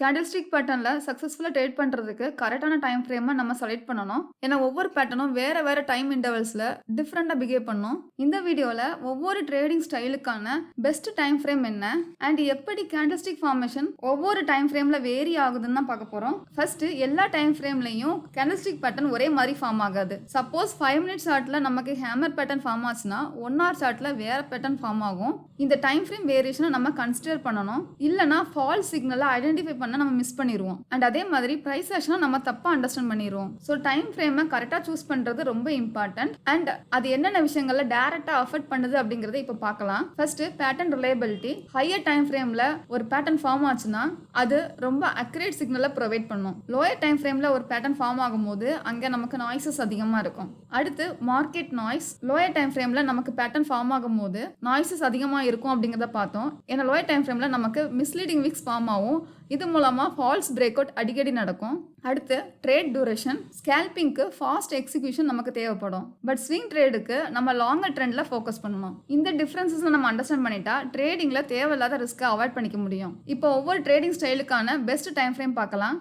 Candlestick பேட்டர்னில் சக்ஸஸ்ஃபுல்லாக trade பண்ணுறதுக்கு கரெக்டான டைம் ஃப்ரேமை நம்ம செலக்ட் பண்ணணும். ஏன்னா ஒவ்வொரு பேட்டர்னும் வேறு வேறு டைம் இன்டர்வல்ஸில் டிஃப்ரெண்ட்டாக பிஹேவ் பண்ணும். இந்த வீடியோவில் ஒவ்வொரு ட்ரேடிங் ஸ்டைலுக்கான பெஸ்ட் டைம் ஃப்ரேம் என்ன அண்ட் எப்படி கேண்டில்ஸ்டிக் ஃபார்மேஷன் ஒவ்வொரு டைம் ஃப்ரேமில் வேரி ஆகுதுன்னு தான் பார்க்க போகிறோம் ஃபர்ஸ்ட் எல்லா டைம் ஃப்ரேம்லையும் கேண்டில்ஸ்டிக் பேட்டர்ன் ஒரே மாதிரி ஃபார்ம் ஆகாது. சப்போஸ் ஃபைவ் மினிட்ஸ் சார்ட்ல நமக்கு ஹேமர் பேட்டர்ன் ஃபார்ம் ஆச்சுன்னா ஒன் ஹவர் சார்ட்டில் வேறு பேட்டர்ன் ஃபார்ம் ஆகும். இந்த டைம் ஃப்ரேம் வேரியேஷனை நம்ம கன்சிடர் பண்ணணும். இல்லைனா ஃபால்ஸ் சிக்னலை ஐடென்டிஃபை பண்ண நம்ம மிஸ் பண்ணிடுவோம் அண்ட் அதே மாதிரி ப்ரைஸ் ஆக்ஷனை நம்ம தப்பா அண்டர்ஸ்டாண்ட் பண்ணிடுவோம் ஸோ டைம் ஃப்ரேமை கரெக்டாக சூஸ் பண்ணுறது ரொம்ப இம்பார்ட்டன்ட் அண்ட் அது என்னென்ன விஷயங்கள்ல டேரெக்டாக அஃபெக்ட் பண்ணுது அப்படிங்கறத இப்போ பார்க்கலாம். First pattern reliability higher time ஃப்ரேமில் ஒரு பேட்டர்ன் ஃபார்ம் ஆச்சுன்னா அது ரொம்ப அக்ரேட் சிக்னலை ப்ரொவைட் பண்ணும். லோயர் டைம் ஃப்ரேமில் ஒரு பேட்டர்ன் ஃபார்ம் ஆகும்போது அங்கே நமக்கு நாய்ஸஸ் அதிகமாக இருக்கும். அடுத்து மார்க்கெட் நாய்ஸ் லோயர் டைம் ஃப்ரேமில் நமக்கு பேட்டர்ன் ஃபார்ம் ஆகும்போது நாய்ஸஸ் அதிகமாக இருக்கும் அப்படிங்கிறத பார்த்தோம். ஏன்னா லோயர் டைம் ஃப்ரேமில் நமக்கு மிஸ்லீடிங் விக்ஸ் ஃபார்ம் ஆகும். இது மூலமாக ஃபால்ஸ் பிரேக் அவுட் அடிக்கடி நடக்கும். அடுத்து ட்ரேட் டூரேஷன் ஸ்கேல்பிங்க்கு ஃபாஸ்ட் எக்ஸிக்யூஷன் நமக்கு தேவைப்படும். பட் ஸ்விங் ட்ரேடுக்கு நம்ம லாங்கர் ட்ரெண்டில் ஃபோக்கஸ் பண்ணணும். இந்த டிஃப்ரென்சஸ் நம்ம அண்டர்ஸ்டாண்ட் பண்ணிட்டா ட்ரேடிங்கில் தேவையில்லாத ரிஸ்க்கை அவாய்ட் பண்ணிக்க முடியும். இப்போ ஒவ்வொரு ட்ரேடிங் ஸ்டைலுக்கான பெஸ்ட் டைம் ஃப்ரேம் பார்க்கலாம்.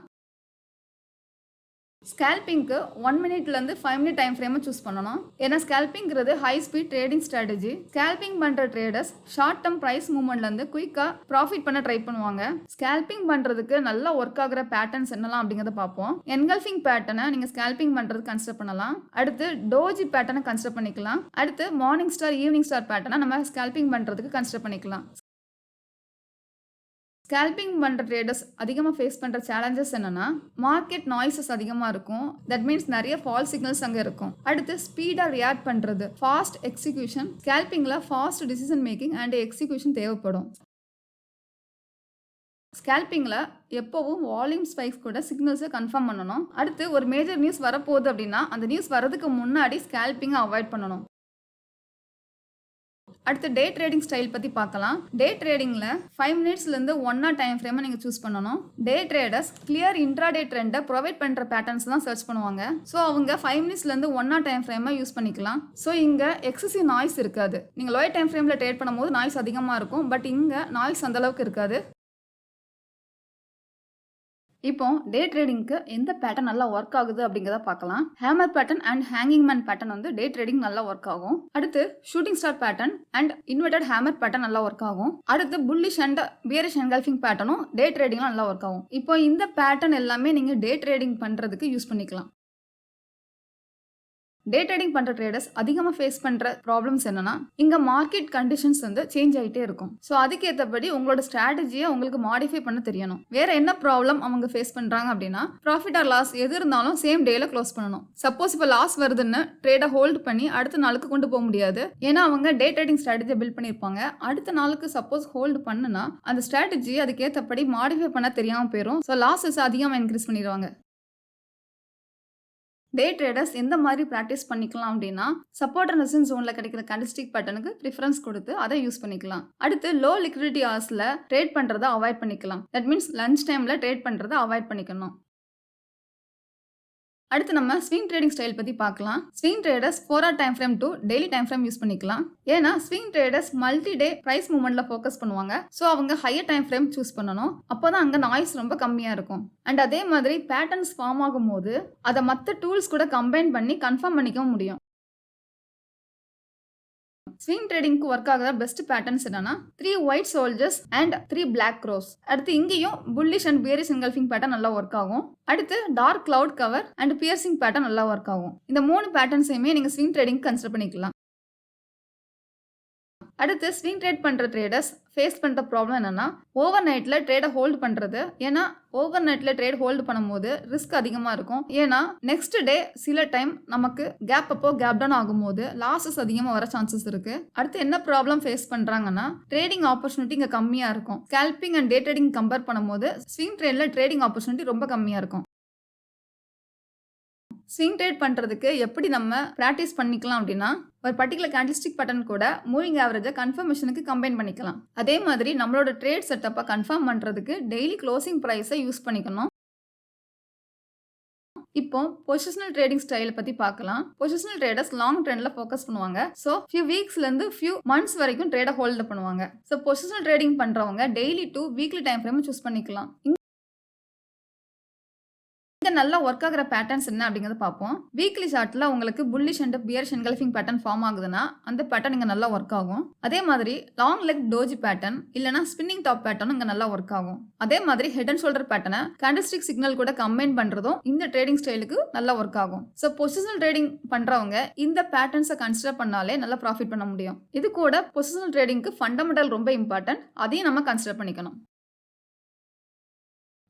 ஸ்கேல்பிங்க்கு ஒன் மினிட்லேருந்து ஃபைவ் மினிட் டைம் ஃப்ரேமை சூஸ் பண்ணணும். ஏன்னா ஸ்கேல்பிங்கிறது high speed trading strategy scalping பண்ணுற ட்ரேடர்ஸ் ஷார்ட் டேர்ம் ப்ரைஸ் மூவ்மெண்ட்லேருந்து குயிக்காக ப்ராஃபிட் பண்ண ட்ரை பண்ணுவாங்க. ஸ்கேல்பிங் பண்ணுறதுக்கு நல்லா ஒர்க் ஆகிற பேட்டர்ன்ஸ் என்னலாம் அப்படிங்கிறத பார்ப்போம். என்கல்ஃபிங் பேட்டர்னை நீங்கள் ஸ்கேல்பிங் பண்ணுறது கன்சிடர் பண்ணலாம். அடுத்து டோஜி பேட்டர்னை கன்சிடர் பண்ணிக்கலாம். அடுத்து மார்னிங் ஸ்டார் ஈவினிங் ஸ்டார் பேட்டர்னை நம்ம ஸ்கேல்பிங் பண்ணுறதுக்கு கன்சிடர் பண்ணிக்கலாம். ஸ்கேல்பிங் பண்ணுற ட்ரேடர்ஸ் அதிகமாக ஃபேஸ் பண்ணுற சேலஞ்சஸ் என்னென்னா மார்க்கெட் நாய்ஸஸ் அதிகமாக இருக்கும். தட் மீன்ஸ் நிறைய ஃபால் சிக்னல்ஸ் அங்கே இருக்கும். அடுத்து ஸ்பீடாக ரியாக்ட் பண்ணுறது fast execution ஸ்கேல்பிங்கில் fast decision making and execution தேவைப்படும். ஸ்கேல்பிங்கில் எப்போவும் வால்யூம் ஸ்பைக்ஸ் கூட சிக்னல்ஸை கன்ஃபார்ம் பண்ணணும். அடுத்து ஒரு மேஜர் நியூஸ் வரப்போகுது அப்படின்னா அந்த நியூஸ் வரதுக்கு முன்னாடி ஸ்கேல்பிங்கை அவாய்ட் பண்ணணும். அடுத்து டே ட்ரேடிங் ஸ்டைல் பற்றி பார்க்கலாம். டே ட்ரேடிங்கில் ஃபைவ் மினிட்ஸ்லேருந்து ஒன் ஆர் டைம் ஃப்ரேமை நீங்கள் சூஸ் பண்ணணும். டே ட்ரேடர்ஸ் கிளியர் இன்ட்ராடே ட்ரெண்டை ப்ரொவைட் பண்ணுற பேட்டர்ன்ஸ் தான் சர்ச் பண்ணுவாங்க. ஸோ அவங்க ஃபைவ் மினிட்ஸ்லேருந்து ஒன் ஆர் டைம் ஃப்ரேமை யூஸ் பண்ணிக்கலாம். ஸோ இங்கே எக்ஸசிவ் நாய்ஸ் இருக்காது. நீங்கள் லோயர் டைம் ஃப்ரேமில் ட்ரேட் பண்ணும்போது நாய்ஸ் அதிகமாக இருக்கும். பட் இங்கே நாய்ஸ் அந்தளவுக்கு இருக்காது. இப்போ டே ட்ரேடிங்க்கு எந்த பேட்டர்ன் நல்லா ஒர்க் ஆகுது அப்படிங்கிறத பார்க்கலாம். Hammer pattern and hanging man pattern வந்து டே ட்ரேடிங் நல்லா ஒர்க் ஆகும். அடுத்து shooting star pattern and inverted hammer pattern நல்லா ஒர்க் ஆகும். அடுத்து புல்லிஷ் அண்ட் பியரிஷ் என்கல்ஃபிங் பேட்டர்னும் டே ட்ரேடிங்லாம் நல்லா ஒர்க் ஆகும். இப்போ இந்த பேட்டர்ன் எல்லாமே நீங்கள் டே ட்ரேடிங் பண்ணுறதுக்கு யூஸ் பண்ணிக்கலாம். டே ட்ரேடிங் பண்ணுற ட்ரேடர்ஸ் அதிகமாக ஃபேஸ் பண்ணுற ப்ராப்ளம்ஸ் என்னன்னா இங்கே மார்க்கெட் கண்டிஷன்ஸ் வந்து சேஞ்ச் ஆகிட்டே இருக்கும். ஸோ அதுக்கேற்றபடி உங்களோட ஸ்ட்ராட்டஜியை உங்களுக்கு மாடிஃபை பண்ண தெரியணும். வேற என்ன ப்ராப்ளம் அவங்க ஃபேஸ் பண்ணுறாங்க அப்படின்னா ப்ராஃபிட் ஆர் லாஸ் எது இருந்தாலும் சேம் டேல க்ளோஸ் பண்ணணும். சப்போஸ் இப்போ லாஸ் வருதுன்னு ட்ரேடை ஹோல்ட் பண்ணி அடுத்த நாளுக்கு கொண்டு போக முடியாது. ஏன்னா அவங்க டே ட்ரேடிங் ஸ்ட்ராட்டஜியை பில்ட் பண்ணியிருப்பாங்க. அடுத்த நாளுக்கு சப்போஸ் ஹோல்டு பண்ணுனா அந்த ஸ்ட்ராட்டஜி அதுக்கேற்றபடி மாடிஃபை பண்ண தெரியாமல் போயிடும் ஸோ லாஸஸ் அதிகமாக இன்க்ரீஸ் பண்ணிடுவாங்க. டே ட்ரேடர்ஸ் எந்த மாதிரி ப்ராக்டிஸ் பண்ணிக்கலாம் அப்படின்னா சப்போர்ட் அண்ட் ரெசன் ஜோனில் கிடைக்கிற கண்டிஸ்டிக் பேட்டர்னுக்கு ப்ரிஃபரன்ஸ் கொடுத்து அதை யூஸ் பண்ணிக்கலாம். அடுத்து லோ லிக்விடிட்டி ஹவர்ஸில் ட்ரேட் பண்ணுறதை அவாய்ட் பண்ணிக்கலாம். தட் மீன்ஸ் லஞ்ச் டைமில் ட்ரேட் பண்ணுறதை அவாய்ட் பண்ணிக்கணும். அடுத்து நம்ம ஸ்விங் ட்ரேடிங் ஸ்டைல் பற்றி பார்க்கலாம். Swing traders four hour time frame to daily time frame use பண்ணிக்கலாம். ஏன்னா swing traders multi day price மூவ்மெண்ட்ல focus பண்ணுவாங்க. ஸோ அவங்க ஹையர் டைம் ஃப்ரேம் சூஸ் பண்ணணும். அப்போ தான் அங்கே நாய்ஸ் ரொம்ப கம்மியாக இருக்கும். அண்ட் அதே மாதிரி பேட்டர்ன்ஸ் ஃபார்ம் ஆகும்போது அதை மற்ற டூல்ஸ் கூட கம்பைன் பண்ணி கன்ஃபார்ம் பண்ணிக்கவும் முடியும். ஸ்விங் ட்ரேடிங்க்கு ஒர்க் ஆகிற பெஸ்ட் பேட்டர்ன்ஸ் என்னன்னா three white soldiers and three black crows அடுத்து இங்கேயும் bullish and bearish engulfing pattern நல்லா ஒர்க் ஆகும். அடுத்து dark cloud cover and piercing pattern நல்லா ஒர்க் ஆகும். இந்த மூணு பேட்டர்ன்ஸையுமே நீங்கள் ஸ்விங் ட்ரேடிங் கன்சிடர் பண்ணிக்கலாம். அடுத்து ஸ்விங் ட்ரேட் பண்ணுற ட்ரேடர்ஸ் ஃபேஸ் பண்ணுற ப்ராப்ளம் என்னென்னா ஓவர் நைட்டில் ட்ரேடை ஹோல்டு பண்ணுறது ஏன்னா ஓவர் நைட்டில் ட்ரேட் ஹோல்டு பண்ணும்போது ரிஸ்க் அதிகமாக இருக்கும். ஏன்னா நெக்ஸ்ட் டே சில டைம் நமக்கு கேப் அப்போ கேப் டவுன் ஆகும்போது லாஸஸ் அதிகமாக வர சான்சஸ் இருக்குது அடுத்து என்ன ப்ராப்ளம் ஃபேஸ் பண்ணுறாங்கன்னா ட்ரேடிங் ஆப்பர்ச்சுனிட்டி இங்கே கம்மியாக இருக்கும். Scalping and day trading compare பண்ணும்போது ஸ்விங் ட்ரேடில் ட்ரேடிங் ஆப்பர்ச்சுனிட்டி ரொம்ப கம்மியாக இருக்கும். ஸ்விங் ட்ரேட் பண்ணுறதுக்கு எப்படி நம்ம ப்ராக்டிஸ் பண்ணிக்கலாம் அப்படின்னா ஒரு பர்டிகுலர் கேண்டிஸ்டிக் பட்டன் கூட மூவிங் ஆவரேஜை கன்ஃபர்மேஷனுக்கு கம்பைன் பண்ணிக்கலாம். அதே மாதிரி நம்மளோட ட்ரேட் செட்டப்பை கன்ஃபார்ம் பண்ணுறதுக்கு டெய்லி க்ளோசிங் ப்ரைஸை யூஸ் பண்ணிக்கணும். இப்போ பொசிஷனல் ட்ரேடிங் ஸ்டைலை பற்றி பார்க்கலாம். பொசிஷனல் ட்ரேடர்ஸ் லாங் ட்ரெண்டில் ஃபோக்கஸ் பண்ணுவாங்க. ஸோ ஃபியூ வீக்ஸ்லேருந்து ஃபியூ மந்த்ஸ் வரைக்கும் ட்ரேடை ஹோல்டு பண்ணுவாங்க. ஸோ பொசிஷனல் ட்ரேடிங் பண்ணுறவங்க daily to weekly time frame choose பண்ணிக்கலாம். இங்கே நல்லா ஒர்க் ஆகிற பேட்டர்ன்ஸ் என்ன அப்படிங்கிறத பார்ப்போம். வீக்லி சார்ட்டில் உங்களுக்கு bullish and bearish engulfing pattern form ஆகுதுன்னா அந்த பேட்டர்ன் இங்கே நல்லா ஒர்க் ஆகும். அதே மாதிரி லாங் லெக் டோஜி பேட்டர்ன் இல்லைனா ஸ்பின்னிங் டாப் பேட்டர்னும் இங்கே நல்லா ஒர்க் ஆகும். அதே மாதிரி ஹெட் அண்ட் ஷோல்டர் பேட்டர்னை கேண்டல்ஸ்டிக் சிக்னல் கூட கம்பைன் பண்ணுறதும் இந்த ட்ரேடிங் ஸ்டைலுக்கு நல்லா ஒர்க் ஆகும். ஸோ பொசிஷனல் ட்ரேடிங் பண்ணுறவங்க இந்த பேட்டர்ன்ஸை கன்சிடர் பண்ணாலே நல்லா ப்ராஃபிட் பண்ண முடியும். இது கூட பொசிஷனல் ட்ரேடிங்க்கு ஃபண்டமெண்டல் ரொம்ப இம்பார்ட்டன்ட் அதையும் நம்ம கன்சிடர் பண்ணிக்கணும்.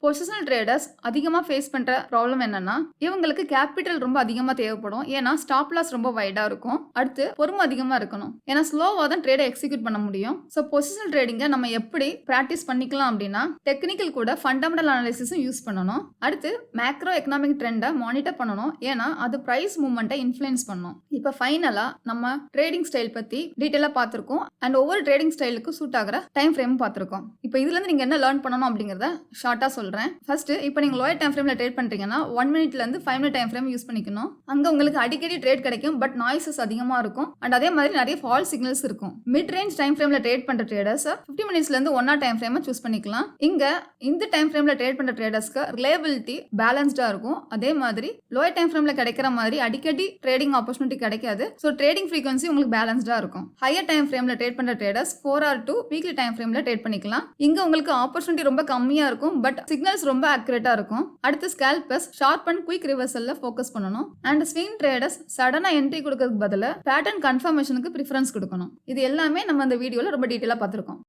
பொசிஷனல் ட்ரேடர்ஸ் அதிகமாக ஃபேஸ் பண்ணுற ப்ராப்ளம் என்னன்னா இவங்களுக்கு கேபிட்டல் ரொம்ப அதிகமாக தேவைப்படும். ஏன்னா ஸ்டாப் லாஸ் ரொம்ப வைடாக இருக்கும். அடுத்து பொறுமை அதிகமாக இருக்கணும். ஏன்னா ஸ்லோவாக தான் ட்ரேடை எக்ஸிக்யூட் பண்ண முடியும். ஸோ பொசிஷனல் ட்ரேடிங்கை நம்ம எப்படி ப்ராக்டிஸ் பண்ணிக்கலாம் அப்படின்னா டெக்னிக்கல் கூட ஃபண்டமெண்டல் அனாலிசிஸும் யூஸ் பண்ணணும். அடுத்து மேக்ரோ எக்கனாமிக் ட்ரெண்டை மானிட்டர் பண்ணணும். ஏன்னா அது ப்ரைஸ் மூவ்மெண்ட்டை இன்ஃப்ளூயன்ஸ் பண்ணும். இப்போ ஃபைனலாக நம்ம ட்ரேடிங் ஸ்டைல் பற்றி டீட்டெயிலாக பார்த்துருக்கோம். அண்ட் ஒவ்வொரு ட்ரேடிங் ஸ்டைலுக்கும் சூட் ஆகிற டைம் ஃப்ரேம் பார்த்துருக்கோம். இப்போ இதுலேருந்து நீங்கள் என்ன லேர்ன் பண்ணணும் அப்படிங்கிறத ஷார்ட்டாக சொல்லுங்கள் சொல்கிறேன் ஃபர்ஸ்ட் இப்போ நீங்கள் லோயர் டைம் ஃப்ரேமில் ட்ரேட் பண்ணுறீங்கன்னா one மினிட்லேருந்து five minute time frame use பண்ணிக்கணும். அங்கே உங்களுக்கு அடிக்கடி ட்ரேட் கிடைக்கும் பட் நாய்ஸஸ் அதிகமாக இருக்கும். அண்ட் அதே மாதிரி நிறைய ஃபால் சிக்னல்ஸ் இருக்கும். மிட் ரேஞ்ச் டைம் ஃப்ரேமில் ட்ரேட் பண்ணுற ட்ரேடர்ஸ் ஃபிஃப்டி மினிட்ஸ்லேருந்து ஒன்னா டைம் ஃப்ரேமை சூஸ் பண்ணிக்கலாம். இங்கே இந்த டைம் ஃப்ரேமில் ட்ரேட் பண்ணுற ட்ரேடர்ஸ்க்கு ரிலேபிலிட்டி பேலன்ஸ்டாக இருக்கும். அதே மாதிரி லோயர் டைம் ஃப்ரேமில் கிடைக்கிற மாதிரி அடிக்கடி ட்ரேடிங் ஆப்பர்ச்சுனிட்டி கிடைக்காது. ஸோ ட்ரேடிங் ஃப்ரீக்வன்சி உங்களுக்கு பேலன்ஸ்டாக இருக்கும். ஹையர் டைம் ஃப்ரேமில் ட்ரேட் பண்ணுற traders four hour to weekly time ஃப்ரேமில் ட்ரேட் பண்ணிக்கலாம். இங்கே உங்களுக்கு ஆப்பர்ச்சுனிட்டி ரொம்ப கம்மியாக இருக்கும் பட் சிக்னல்ஸ் ரொம்ப அக்யூரேட்டாக இருக்கும். அடுத்து ஸ்கேல்பஸ் ஷார்ப் அண்ட் குயிக் ரிவர்சலில் ஃபோக்கஸ் பண்ணணும். அண்ட் ஸ்விங் ட்ரேடர்ஸ் சடனாக என்ட்ரி கொடுக்கறதுக்கு பதிலாக பேட்டர்ன் கன்ஃபர்மேஷனுக்கு ப்ரிஃபரன்ஸ் கொடுக்கணும். இது எல்லாமே நம்ம அந்த வீடியோவில் ரொம்ப டீட்டெயிலாக பார்த்துருக்கோம்.